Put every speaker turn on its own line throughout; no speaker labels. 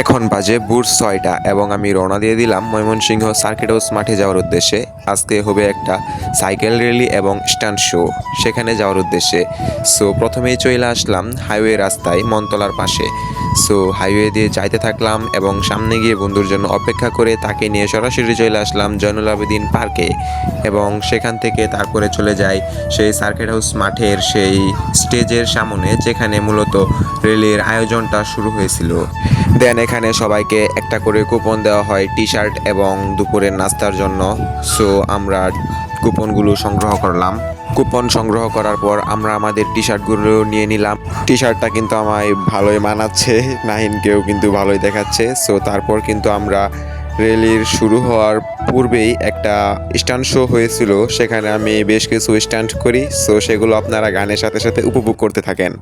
এখন বাজে বুট ছয়টা এবং আমি রওনা দিয়ে দিলাম ময়মনসিংহ সার্কিট হাউস মাঠে যাওয়ার উদ্দেশ্যে। আজকে হবে একটা সাইকেল র্যালি এবং স্টান্ট শো। সেখানে যাওয়ার উদ্দেশ্যে। সো, প্রথমেই চলে আসলাম হাইওয়ে রাস্তায় মনতলার পাশে। সো, হাইওয়ে দিয়ে যাইতে থাকলাম এবং সামনে গিয়ে বন্ধুর জন্য অপেক্ষা করে তাকে নিয়ে সরাসরি চলে আসলাম জয়নুল আবেদিন পার্কে। এবং সেখান থেকে তারপরে চলে যাই সেই সার্কিট হাউস মাঠের সেই স্টেজের সামনে, যেখানে মূলত রেলের আয়োজনটা শুরু হয়েছিল। দেন এখানে সবাইকে একটা করে কুপন দেওয়া হয় টি শার্ট এবং দুপুরের নাস্তার জন্য। সো আমরা কুপনগুলো সংগ্রহ করলাম। কুপন সংগ্রহ করার পর আমরা আমাদের টি শার্টগুলো নিয়ে নিলাম। টি শার্টটা কিন্তু আমায় ভালোই মানাচ্ছে, নাহিনকেও কিন্তু ভালোই দেখাচ্ছে। সো তারপর কিন্তু আমরা রেলির শুরু হওয়ার পূর্বেই একটা স্ট্যান্ড শো হয়েছিল। সেখানে আমি বেশ কিছু স্ট্যান্ড করি। সো সেগুলো আপনারা গানের সাথে সাথে উপভোগ করতে থাকেন।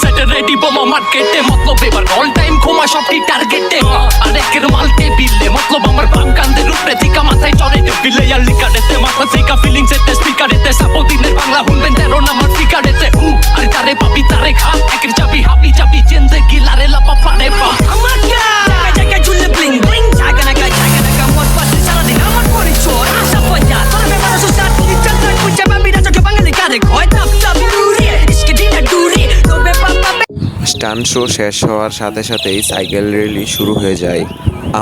চালালি সেটে রেডি বোমা মার্কেটে মতলব এবার অল টাইম ঘুমা সবটি টার্গেটে আরেকের মাল টেবিলে মতলব আমার বাম কান্দের উপরে থিকা মাথায় চড়ে। টেবিলে আর লিকারেতে, মাথা থিকা ফিলিংস এতে স্পিকারেতে সাপোদিনের বাংলা হুনবেন তেরো নাম্বার ফিকারেতে আর তারে পাপি তারে খা। একের চাপি হাপি চাপি চেন্দে গিলারে লাপা পারে পা।
স্টান শো শেষ হওয়ার সাথে সাথেই সাইকেল র্যালি শুরু হয়ে যায়।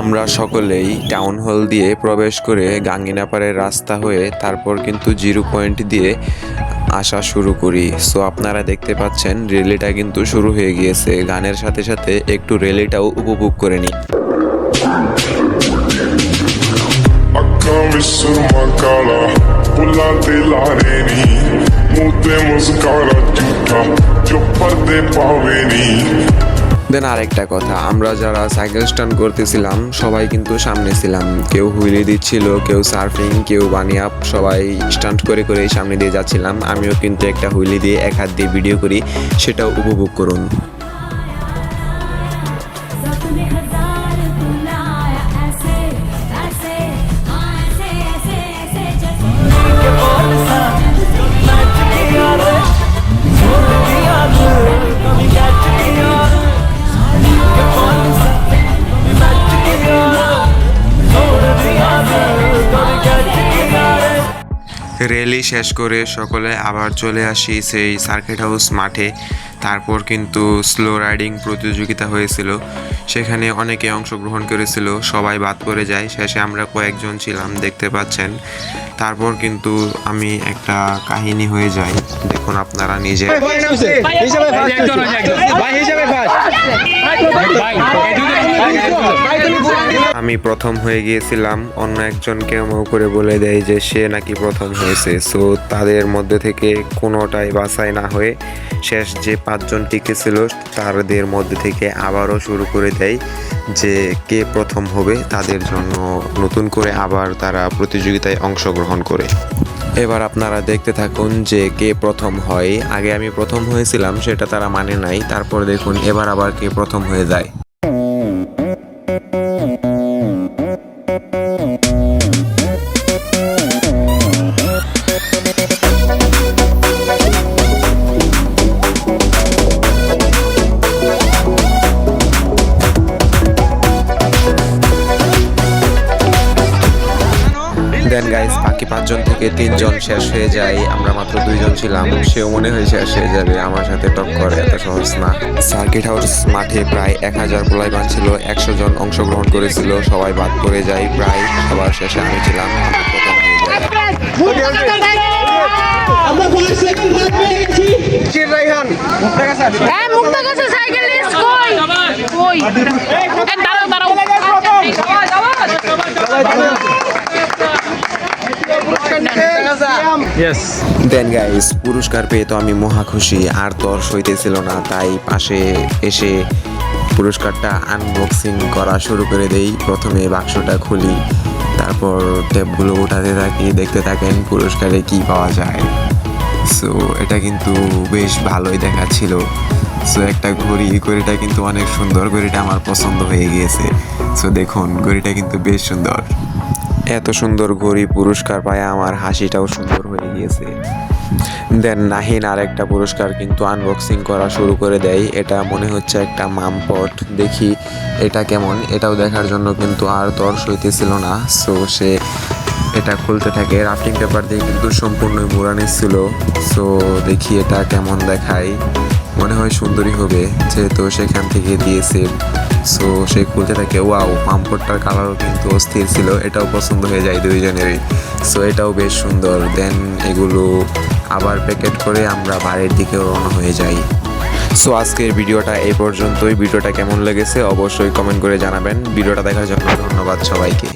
আমরা সকলেই টাউন হল দিয়ে প্রবেশ করে গাঙ্গিনাপাড়ের রাস্তা হয়ে তারপর কিন্তু জিরো পয়েন্ট দিয়ে আসা শুরু করি। সো আপনারা দেখতে পাচ্ছেন, র্যালিটা কিন্তু শুরু হয়ে গিয়েছে। গানের সাথে সাথে একটু র্যালিটাও উপভোগ করে নিই।
মুতে মুস্কারা ঝুঠা
দেন আরেকটা কথা, আমরা যারা সাইকেল স্টান করতেছিলাম, সবাই কিন্তু সামনে ছিলাম। কেউ হুইলি দিচ্ছিল, কেউ সার্ফিং কেউ বানি আপ সবাই স্টান্ট করে করে সামনে দিয়ে যাচ্ছিলাম। আমিও কিন্তু একটা হুইলি দিয়ে এক হাত দিয়ে ভিডিও করি, সেটাও উপভোগ করুন। র্যালি শেষ করে সকলে আবার চলে আসি সেই সার্কিট হাউস মাঠে। তারপর কিন্তু স্লো রাইডিং প্রতিযোগিতা হয়েছিল। সেখানে অনেকে অংশগ্রহণ করেছিল সবাই বাদ পড়ে যায়। শেষে আমরা কয়েকজন ছিলাম দেখতে পাচ্ছেন। তারপর কিন্তু আমি একটা কাহিনী হয়ে যাই। দেখুন আপনারা নিজে। আমি প্রথম হয়ে গিয়েছিলাম, অন্য একজনকে মো করে বলে দেয় যে সে নাকি প্রথম হয়েছে। সো তাদের মধ্যে থেকে কোনোটাই বাছাই না হয়ে শেষ যে পাঁচজন টিকে ছিল, তাদের মধ্যে থেকে আবারও শুরু করে দেয় যে কে প্রথম হবে, তাদের জন্য নতুন করে আবার তারা প্রতিযোগিতায় অংশগ্রহণ করে। এবার আপনারা দেখতে থাকুন যে কে প্রথম হয়। আগে আমি প্রথম হয়েছিলাম, সেটা তারা মানে নাই। তারপর দেখুন, এবার আবার কে প্রথম হয়ে যায়। দেন গাইস বাকি পাঁচজন থেকে তিনজন শেষ হয়ে যায়। আমরা মাত্র দুইজন ছিলাম। সেও মনে হয় শেষ হয়ে যাবে। আমার সাথে টক্কর এত সহজ না। সার্কিট হাউস মাঠে প্রায় এক হাজার পোলাইবান ছিল একশো জন অংশগ্রহণ করেছিল। সবাই বাদ পড়ে যায়। প্রায় সবার শেষে আমি ছিলাম। হয়ে
আমরা
দাঁড়াও
দেন গাইস পুরস্কার পেয়ে তো আমি মহা খুশি। আর তর সইতেছিল না, তাই পাশে এসে পুরস্কারটা আনবক্সিং করা শুরু করে দেই। প্রথমে বাক্সটা খুলি, তারপর ট্যাবগুলো উঠাতে থাকি, দেখতে থাকেন পুরস্কারে কি পাওয়া যায়। সো এটা কিন্তু বেশ ভালোই দেখাচ্ছিল। সো একটা ঘড়ি, ঘড়িটা কিন্তু অনেক সুন্দর, ঘড়িটা আমার পছন্দ হয়ে গিয়েছে। সো দেখুন, ঘড়িটা কিন্তু বেশ সুন্দর। এত সুন্দর ঘড়ি পুরস্কার পায়, আমার হাসিটাও সুন্দর হয়ে গিয়েছে। দেন নাহিন আর একটা পুরস্কার কিন্তু আনবক্সিং করা শুরু করে দেয়। এটা মনে হচ্ছে একটা মামপট। দেখি এটা কেমন। এটাও দেখার জন্য কিন্তু আর তর্স হইতেছিল না। সো সে এটা খুলতে থাকে। রাফটিং পেপার দিয়ে কিন্তু সম্পূর্ণ মুরানি ছিল। সো দেখি এটা কেমন দেখায়। মনে হয় সুন্দরই হবে, যেহেতু সেখান থেকে দিয়েছে সো সেই খুলতে থাকে ওয়াও পাম্পটটার কালারও কিন্তু অস্থির ছিল। এটাও পছন্দ হয়ে যায় দুইজনেরই সো এটাও বেশ সুন্দর। দেন এগুলো আবার প্যাকেট করে আমরা বাড়ির দিকে রওনা হয়ে যাই। সো আজকের ভিডিওটা এই পর্যন্তই। ভিডিওটা কেমন লেগেছে অবশ্যই কমেন্ট করে জানাবেন। ভিডিওটা দেখার জন্য ধন্যবাদ সবাইকে।